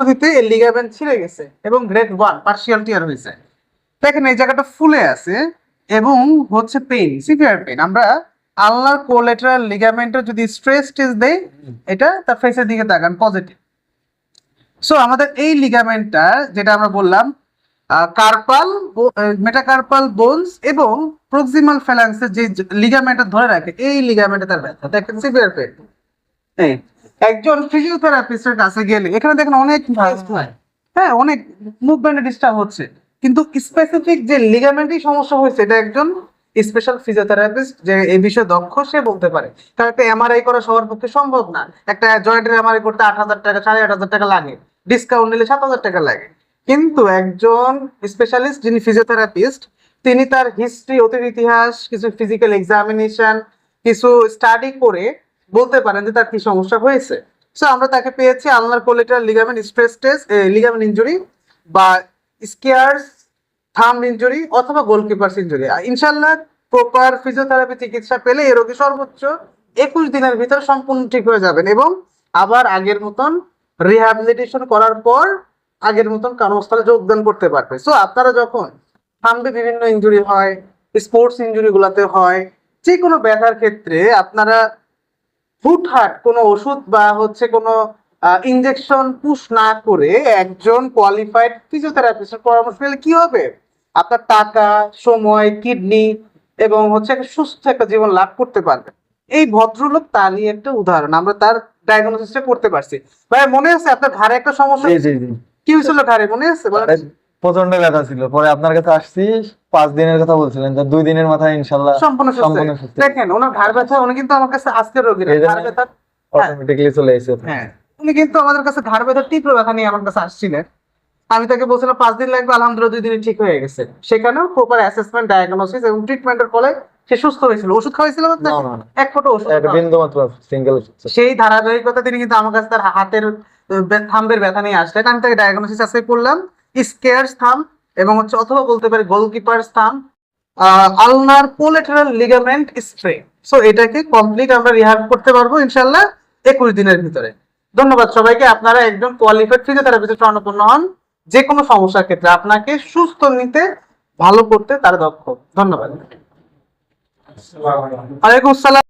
পদ্ধতিতে লিগামেন্ট ছিঁড়ে গেছে এবং গ্রেড ওয়ান পার্সিয়াল টিয়ার হয়েছে। দেখেন এই জায়গাটা ফুলে আছে এবং হচ্ছে পেইন সিভিয়ার পেইন আমরা আল্লাহর কোলেটারাল লিগামেন্টের যদি স্ট্রেস টেস্ট দেই, এটা তার ফেসের দিকে তাকান পজিটিভ সো আমাদের এই লিগামেন্টটা যেটা আমরা বললাম কার্পাল মেটাকার্পাল বোনস এবং প্রক্সিমাল ফ্যালান্সের যে লিগামেন্টটা ধরে রাখে, এই লিগামেন্টে তার ব্যথা। দেখেন সিভিয়ার পেইন এই একজন ফিজিওথেরাপিস্টের কাছে গেলে এখানে দেখেন অনেক হ্যাঁ অনেক মুভমেন্টে ডিস্টার্ব হচ্ছে। কিন্তু স্পেসিফিক যে লিগামেন্টই সমস্যা হয়েছে এটা একজন স্পেশাল ফিজিওথেরাপিস্ট যে এই বিষয়ে দক্ষ সে বলতে পারে। কারণ একটা এমআরআই করা সবার পক্ষে সম্ভব না। একটা জয়েন্টের এমআরআই করতে আট হাজার টাকা সাড়ে আট হাজার টাকা লাগে। ডিসকাউন্ট নিলে সাত হাজার টাকা লাগে। কিন্তু একজন স্পেশালিস্ট যিনি ফিজিওথেরাপিস্ট তিনি তার হিস্ট্রি অতীত ইতিহাস কিছু ফিজিক্যাল এক্সামিনেশন কিছু স্টাডি করে বলতে পারেন যে তার কি সমস্যা হয়েছে। সো আমরা তাকে পেয়েছি ulnar collateral ligament stress test ligament injury বা স্কেয়ার্স থাম ইনজুরি অথবা গোলকিপার্স ইনজুরি ইনশাল্লাহ প্রপার ফিজিওথেরাপি চিকিৎসা পেলে এই রোগী সর্বোচ্চ একুশ দিনের ভিতর সম্পূর্ণ ঠিক হয়ে যাবেন এবং আবার আগের মতন রিহ্যাবিলিটেশন করার পর আগের মতন কর্মস্থলে যোগদান করতে পারবে। সো আপনারা যখন থামবে বিভিন্ন ইঞ্জুরি হয় স্পোর্টস ইনজুরি গুলাতে হয় যে কোনো ব্যথার ক্ষেত্রে আপনারা হুটহাট কোনো ওষুধ বা হচ্ছে কোনো ইনজেকশন পুশ না করে একজন কোয়ালিফাইড ফিজিওথেরাপিস্টের পরামর্শ নিলে কি হবে? আপনার টাকা সময় কিডনি এবং হচ্ছে একটা সুস্থ একটা জীবন লাভ করতে পারবেন। এই ভদ্রলোক তারই একটা উদাহরণ আমরা তার ডায়াগনোসিসটা করতে পারছি। ভাই মনে আছে আপনার ঘাড়ে একটা সমস্যা? কি হয়েছিল ঘাড়ে? মনে আছে? প্রচণ্ড ব্যথা ছিল। পরে আপনার কাছে আসছি পাঁচ দিনের কথা বলছিলেন যে দুই দিনের মাথায় ইনশাল্লাহ সম্পূর্ণ সম্পূর্ণ দেখেন ওনার ঘাড় ব্যথা উনি কিন্তু আমার কাছে আজকের রোগী ঘাড় ব্যথা অটোমেটিক্যালি চলে এসেছে। হ্যাঁ উনি কিন্তু আমাদের কাছে ঘাড় ব্যথা তীব্র ব্যথা নিয়ে আমার কাছে আসছিলেন। আমি তাকে বলছিলাম পাঁচ দিন লাগবে আলহামদুলিল্লাহ দুই দিনে ঠিক হয়ে গেছে। সেখানেও প্রপার অ্যাসেসমেন্ট ডায়াগনোসিস এবং ট্রিটমেন্টের ফলে সে সুস্থ হয়েছিল। ওষুধ খাওয়াইছিলাম না না না। এক ফোঁটা ওষুধ বিন্দু মাত্র সিঙ্গেল সেই ধারাবাহিকতা তিনি কিন্তু আমার কাছে তার হাতের থাম্বের ব্যথা নিয়ে আসলেন। আমি তাকে ডায়াগনোসিস আজকে করলাম। স্কেয়ার্স থাম এবং হচ্ছে অথবা বলতে পারি goalkeeper thumb ulnar collateral ligament sprain. So এটাকে কমপ্লিট আমরা রিহাব করতে পারব ইনশাল্লাহ একুশ দিনের ভিতরে। ধন্যবাদ সবাইকে। আপনারা একজন কোয়ালিফাইড ফিজিওথেরাপিস্ট স্বর্ণপূর্ণ হন। যে কোনো সমস্যার ক্ষেত্রে আপনাকে সুস্থ নিতে ভালো করতে তার দক্ষ। ধন্যবাদ। ওয়ালাইকুম আসসালাম।